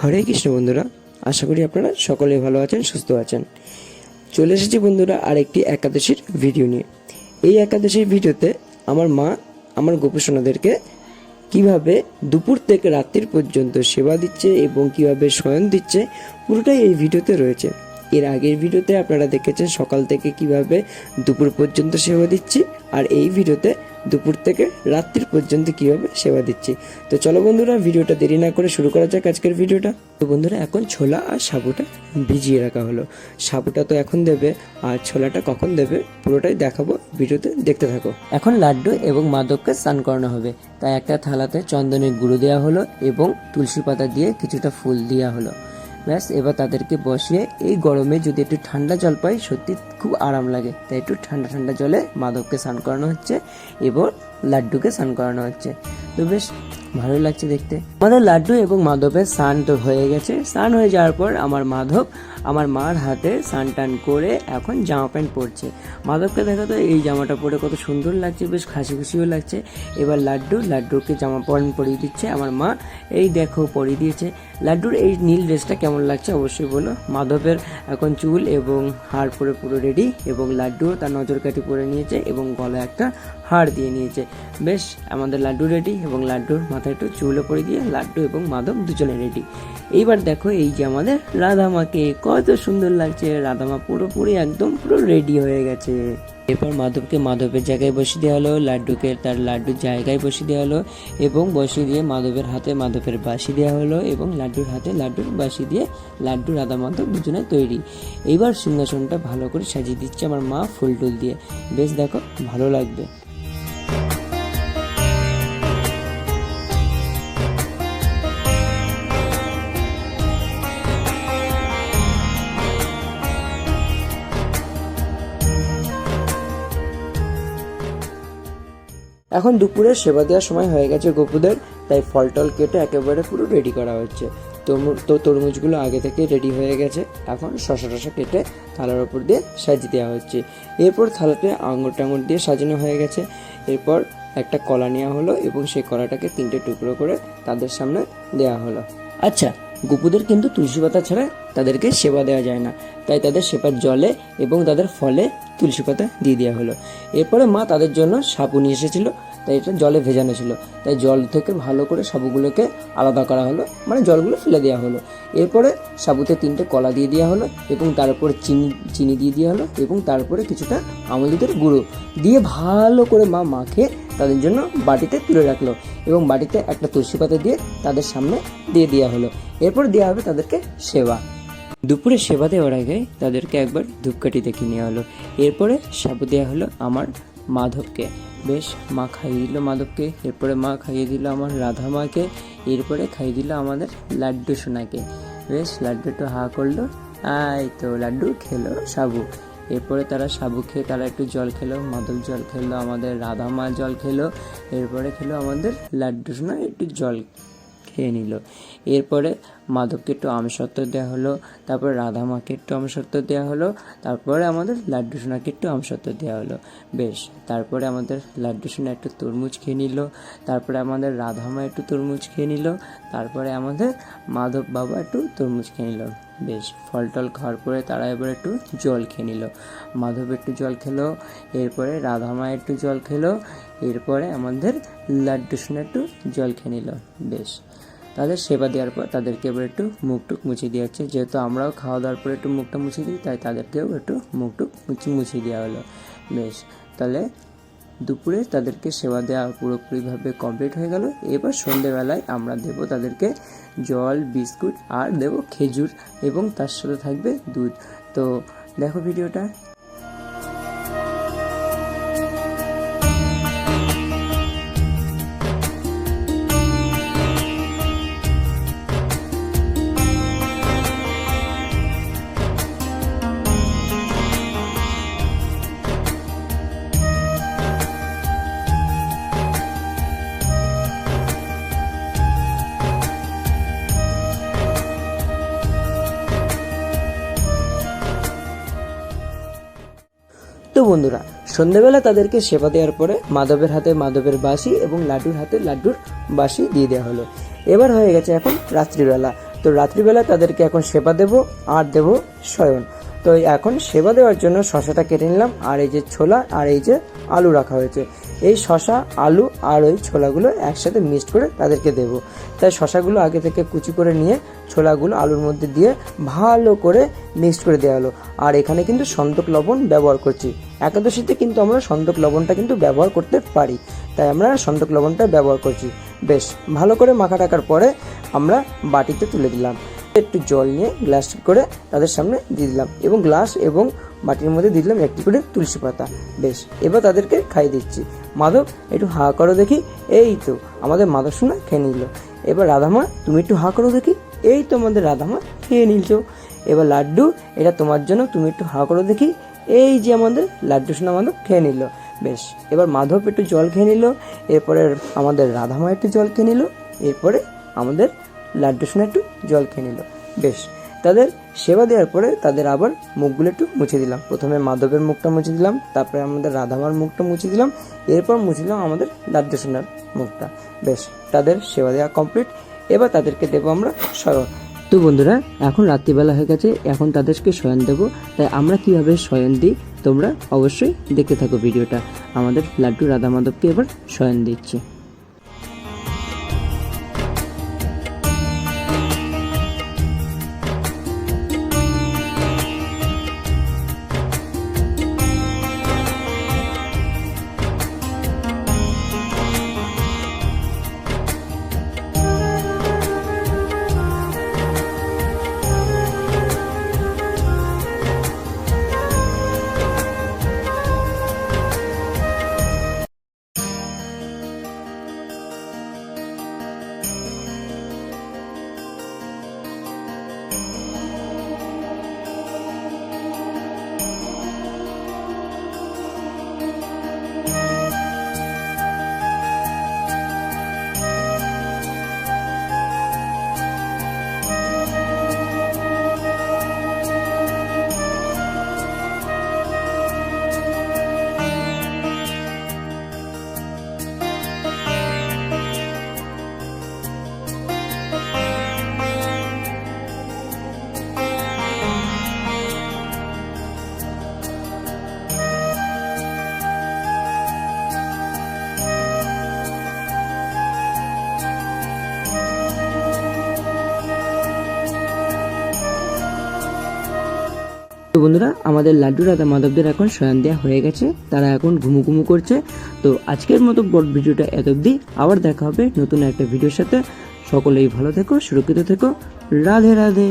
হরে কৃষ্ণ বন্ধুরা, আশা করি আপনারা সকলে ভালো আছেন, সুস্থ আছেন। চলে এসেছি বন্ধুরা আরেকটি একাদশীর ভিডিও নিয়ে। এই একাদশীর ভিডিওতে আমার মা আমার গোপসোনাদেরকে কীভাবে দুপুর থেকে রাত্রির পর্যন্ত সেবা দিচ্ছে এবং কীভাবে শয়ন দিচ্ছে, পুরোটাই এই ভিডিওতে রয়েছে। এর আগের ভিডিওতে আপনারা দেখেছেন সকাল থেকে কীভাবে দুপুর পর্যন্ত সেবা দিচ্ছি, আর এই ভিডিওতে দুপুর থেকে রাত্রির পর্যন্ত কীভাবে সেবা দিচ্ছি। তো চলো বন্ধুরা, ভিডিওটা দেরি না করে শুরু করা যাক আজকের ভিডিওটা। তো বন্ধুরা, এখন ছোলা আর সাবুটা ভিজিয়ে রাখা হলো। সাবুটা তো এখন দেবে, আর ছোলাটা কখন দেবে পুরোটাই দেখাবো ভিডিওতে। দেখতে থাকো। এখন লাড্ডু এবং মাদককে স্নান করানো হবে। তাই একটা থালাতে চন্দনের গুঁড়ো দেওয়া হলো এবং তুলসী পাতা দিয়ে কিছুটা ফুল দেওয়া হলো। ব্যাস, এবার তাদেরকে বসিয়ে এই গরমে যদি একটু ঠান্ডা জল পাই, সত্যি খুব আরাম লাগে। তাই একটু ঠান্ডা ঠান্ডা জলে মাধবকে স্নান করানো হচ্ছে এবং লাড্ডুকে স্নান করানো হচ্ছে। তো বেশ ভালোই লাগছে দেখতে। আমাদের লাড্ডু এবং মাধবের স্নান তো হয়ে গেছে। স্নান হয়ে যাওয়ার পর আমার মাধব আমার মার হাতে স্নান টান করে এখন জামা প্যান্ট পরছে। মাধবকে দেখা তো এই জামাটা পরে কত সুন্দর লাগছে, বেশ খাসি খুশিও লাগছে। এবার লাড্ডু, লাড্ডুকে জামা প্যান্ট পরিয়ে দিচ্ছে আমার মা। এই দেখো, পরিয়ে দিয়েছে। লাড্ডুর এই নীল ড্রেসটা কেমন লাগছে অবশ্যই বলো। মাধবের এখন চুল এবং হাড় পরে পুরো রেডি এবং লাড্ডুও তার নজর কাঠি পরে নিয়েছে এবং গলায় একটা হাড় দিয়ে নিয়েছে। বেশ, আমাদের লাড্ডু রেডি এবং লাড্ডুর মাথায় একটু চুলও পরে দিয়ে লাড্ডু এবং মাধব দুজনে রেডি এইবার দেখো এই যে আমাদের রাধামাকে, কত সুন্দর লাগছে। রাধামা পুরোপুরি একদম পুরো রেডি হয়ে গেছে। এরপর মাধবকে মাধবের জায়গায় বসিয়ে দেওয়া হলো, লাড্ডুকে তার লাড্ডুর জায়গায় বসিয়ে দেওয়া হলো এবং বসিয়ে দিয়ে মাধবের হাতে মাধবের বাসি দেওয়া হলো এবং লাড্ডুর হাতে লাড্ডুর বাসি দিয়ে লাড্ডু, রাধা, মাধব দুজনে তৈরি। এইবার সিংহাসনটা ভালো করে সাজিয়ে দিচ্ছে আমার মা ফুল টুল দিয়ে। বেশ দেখো, ভালো লাগবে। এখন দুপুরের সেবা দেওয়ার সময় হয়ে গেছে গপুদের, তাই ফল টল কেটে একেবারে পুরো রেডি করা হচ্ছে। তো তরমুজগুলো আগে থেকে রেডি হয়ে গেছে, এখন শশা টশা কেটে থালার ওপর দিয়ে সাজিয়ে দেওয়া হচ্ছে। এরপর থালাতে আঙুর টাঙুর দিয়ে সাজানো হয়ে গেছে। এরপর একটা কলা নেওয়া হলো এবং সেই কলাটাকে তিনটে টুকরো করে তাদের সামনে দেওয়া হলো। আচ্ছা গুপুদের কিন্তু তুলসী পাতা ছাড়া তাদেরকে সেবা দেওয়া যায় না। তাই তাদের সেবার জলে এবং তাদের ফলে তুলসী পাতা দিয়ে দেওয়া হলো। এরপরে মা তাদের জন্য সাবু নিয়ে এসেছিল, তাই এটা জলে ভেজানো ছিল। তাই জল থেকে ভালো করে সাবুগুলোকে আলাদা করা হলো মানে জলগুলো ফেলে দেওয়া হলো। এরপরে সাবুতে তিনটে কলা দিয়ে দেওয়া হলো এবং তার উপরে চিনি চিনি দিয়ে দেওয়া হলো এবং তারপরে কিছুটা আমল দুধের গুঁড়ো দিয়ে ভালো করে মা মাখে তাদের জন্য বাটিতে তুলে রাখল এবং বাটিতে একটা তুলসী পাতা দিয়ে তাদের সামনে দিয়ে দেওয়া হলো। এরপর দেওয়া হবে তাদেরকে সেবা। দুপুরে সেবা দেওয়ার আগে তাদেরকে একবার ধূপকাঠি দেখে নেওয়া হলো। এরপরে সাবু দেওয়া হলো আমার মাধবকে। বেশ, মা খাইয়ে দিল মাধবকে। এরপরে মা খাইয়ে দিল আমার রাধা মাকে এরপরে খাইয়ে দিল আমাদের লাড্ডু সোনাকে। বেশ লাড্ডু একটু হা করল। আয় তো, লাড্ডু খেলো সাবু। এরপরে তারা সাবু খেয়ে তারা একটু জল খেলো। মাদক জল খেলো, আমাদের রাধা মা জল খেলো। এরপরে খেলো আমাদের লাড্ডু সোনা, একটু জল খেয়ে নিল। এরপরে মাধবকে একটু আমসত্ত্ব দেওয়া হলো, তারপরে রাধা মাকে একটু আমসত্ত্ব দেওয়া হলো, তারপরে আমাদের লাড্ডু সোনাকে একটু আমসত্ত্ব দেওয়া হলো। বেশ, তারপরে আমাদের লাড্ডু সোনা একটু তরমুজ খেয়ে নিল, তারপরে আমাদের রাধা মা একটু তরমুজ খেয়ে নিল, তারপরে আমাদের মাধব বাবা একটু তরমুজ খেয়ে নিল। বেশ ফল টল খাওয়ার পরে তারা এবার একটু জল খেয়ে নিল। মাধব একটু জল খেলো, এরপরে রাধা মা একটু জল খেলো, এরপরে আমাদের লাড্ডু সোনা একটু জল খেয়ে নিল। বেশ, তাদের সেবা দেওয়ার পর তাদেরকে এবার একটু মুখ টুক মুছিয়ে দেওয়া হচ্ছে। যেহেতু আমরাও খাওয়া দাওয়ার পরে একটু মুখটা মুছিয়ে দিই, তাই তাদেরকেও একটু মুখ টুক মুছি মুছিয়ে দেওয়া হলো। বেশ, তাহলে দুপুরে তাদেরকে সেবা দেওয়া পুরোপুরিভাবে কমপ্লিট হয়ে গেল। এবার সন্ধেবেলায় আমরা দেব তাদেরকে জল বিস্কুট আর দেবো খেজুর এবং তার সাথে থাকবে দুধ। তো দেখো ভিডিওটা। তো বন্ধুরা, সন্ধ্যেবেলা তাদেরকে সেবা দেওয়ার পরে মাধবের হাতে মাধবের বাসি এবং লাড্ডুর হাতে লাড্ডুর বাসি দিয়ে দেওয়া হলো। এবার হয়ে গেছে এখন রাত্রিবেলা। তো রাত্রিবেলা তাদেরকে এখন সেবা দেব, আর দেব শয়ন। তো এখন সেবা দেওয়ার জন্য শশাটা কেটে নিলাম, আর এই যে ছোলা, আর এই যে আলু রাখা হয়েছে। এই শশা, আলু আর ওই ছোলাগুলো একসাথে মিক্সড করে তাদেরকে দেব। তাই শশাগুলো আগে থেকে কুচি করে নিয়ে ছোলাগুলো আলুর মধ্যে দিয়ে ভালো করে মিক্সড করে দেওয়া হলো। আর এখানে কিন্তু সন্দক লবণ ব্যবহার করছি। একাদশীতে কিন্তু আমরা সন্দক লবণটা কিন্তু ব্যবহার করতে পারি। তাই আমরা সন্দক লবণটা ব্যবহার করছি। বেশ, ভালো করে মাখা টাকার পরে আমরা বাটিতে তুলে দিলাম। একটু জল নিয়ে গ্লাস করে তাদের সামনে দিয়ে দিলাম। এবং গ্লাস এবং বাটির মধ্যে দিলাম একটি করে তুলসী পাতা। বেশ, এবার তাদেরকে খাইয়ে দিচ্ছি। মাধব, একটু হা করো দেখি। এই তো, আমাদের মাধব শোনা খেয়ে নিল। এবার রাধামা, তুমি একটু হা করো দেখি। এই তো আমাদের রাধামা খেয়ে নিলছো এবার লাড্ডু, এটা তোমার জন্য, তুমি একটু হা করো দেখি। এই যে আমাদের লাড্ডু সোনা মাধব খেয়ে নিল। বেশ, এবার মাধব একটু জল খেয়ে নিল। এরপরে আমাদের রাধামা একটু জল খেয়ে নিল। এরপরে আমাদের লাড্ডু সোনা একটু জল খেয়ে নিল। বেশ তাদের সেবা দেওয়ার পরে তাদের আবার মুখগুলো একটু মুছে দিলাম। প্রথমে মাধবের মুখটা মুছে দিলাম, তারপরে আমাদের রাধামার মুখটা মুছে দিলাম, এরপর মুছে দিলাম আমাদের লাড্ডু সোনার মুখটা। বেশ, তাদের সেবা দেওয়া কমপ্লিট এবার তাদেরকে দেবো আমরা শয়ন তো বন্ধুরা, এখন রাত্রিবেলা হয়ে গেছে, এখন তাদেরকে শয়ন দেব। তাই আমরা কীভাবে শয়ন দিই, তোমরা অবশ্যই দেখতে থাকো ভিডিওটা। আমাদের লাড্ডু রাধা মাধবকে এবার শয়ন দিচ্ছি। বন্ধুরা, আমাদের লাড্ডু রাধা মাধবদের এখন শয়ন দেওয়া হয়ে গেছে। তারা এখন ঘুমু ঘুমু করছে। তো আজকের মতো বড় ভিডিওটা এত অবধি। আবার দেখা হবে নতুন একটা ভিডিওর সাথে। সকলেই ভালো থেকো, সুরক্ষিত থেকো। রাধে রাধে।